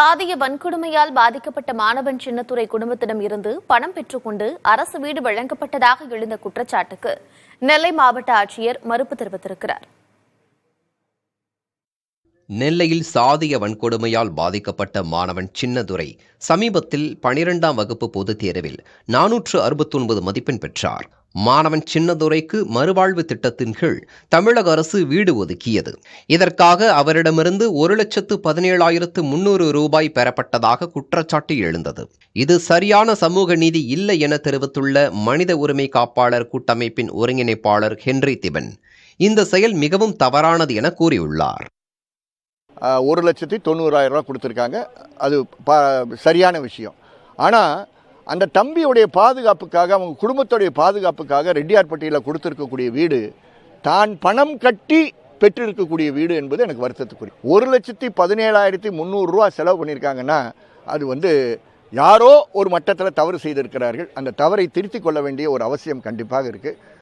சாதிய வன்கொடுமையால் பாதிக்கப்பட்ட மாணவன் சின்னத்துறை குடும்பத்திடம் இருந்து பணம் பெற்றுக்கொண்டு அரசு வீடு வழங்கப்பட்டதாக எழுந்த குற்றச்சாட்டுக்கு நெல்லை மாவட்ட ஆட்சியர் மறுப்பு தெரிவித்திருக்கிறார். நெல்லையில் சாதிய வன்கொடுமையால் பாதிக்கப்பட்ட மாணவன் சின்னதுரை சமீபத்தில் பனிரெண்டாம் வகுப்பு பொதுத் தேர்வில் நானூற்று அறுபத்தொன்பது மதிப்பெண் பெற்றார். மாணவன் சின்னதுரைக்கு மறுவாழ்வு திட்டத்தின் கீழ் தமிழக அரசு வீடு ஒதுக்கியது. இதற்காக அவரிடமிருந்து ஒரு லட்சத்து பதினேழாயிரத்து முன்னூறு ரூபாய் பெறப்பட்டதாக குற்றச்சாட்டு எழுந்தது. இது சரியான சமூக நீதி இல்லை என தெரிவித்துள்ள மனித உரிமை காப்பாளர் கூட்டமைப்பின் ஒருங்கிணைப்பாளர் ஹென்றி திபன். இந்த செயல் மிகவும் தவறானது என கூறியுள்ளார். ஒரு லட்சத்தி தொண்ணூறாயிரம் ரூபா கொடுத்துருக்காங்க. அது ப சரியான விஷயம். ஆனால் அந்த தம்பியுடைய பாதுகாப்புக்காக அவங்க குடும்பத்துடைய பாதுகாப்புக்காக ரெட்டியார்பட்டியில் கொடுத்துருக்கக்கூடிய வீடு தான் பணம் கட்டி பெற்றிருக்கக்கூடிய வீடு என்பது எனக்கு வருத்தத்துக்குரிய. ஒரு லட்சத்தி பதினேழாயிரத்தி முந்நூறுரூவா செலவு பண்ணியிருக்காங்கன்னா அது வந்து யாரோ ஒரு மட்டத்தில் தவறு செய்திருக்கிறார்கள். அந்த தவறை திருத்திக் கொள்ள வேண்டிய ஒரு அவசியம் கண்டிப்பாக இருக்குது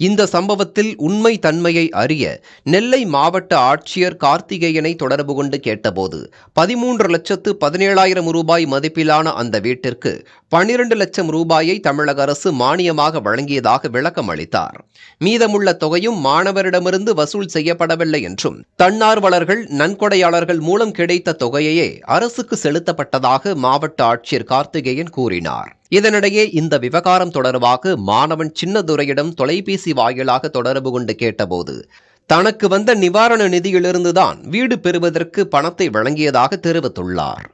இந்த சம்பவத்தில் உண்மை தன்மையை அறிய நெல்லை மாவட்ட ஆட்சியர் கார்த்திகேயனை தொடர்பு கொண்டு கேட்டபோது பதிமூன்று லட்சத்து பதினேழாயிரம் ரூபாய் மதிப்பிலான அந்த வீட்டிற்கு பனிரெண்டு லட்சம் ரூபாயை தமிழக அரசு மானியமாக வழங்கியதாக விளக்கம் அளித்தார். மீதமுள்ள தொகையும் மாணவரிடமிருந்து வசூல் செய்யப்படவில்லை என்றும் தன்னார்வலர்கள் நன்கொடையாளர்கள் மூலம் கிடைத்த தொகையையே அரசுக்கு செலுத்தப்பட்டதாக மாவட்ட ஆட்சியர் கார்த்திகேயன் கூறினார். இதனிடையே இந்த விவகாரம் தொடர்பாக மாணவன் சின்னதுரையிடம் தொலைபேசி வாயிலாக தொடர்பு கொண்டு கேட்டபோது தனக்கு வந்த நிவாரண நிதியிலிருந்துதான் வீடு பெறுவதற்கு பணத்தை வழங்கியதாக தெரிவித்துள்ளார்.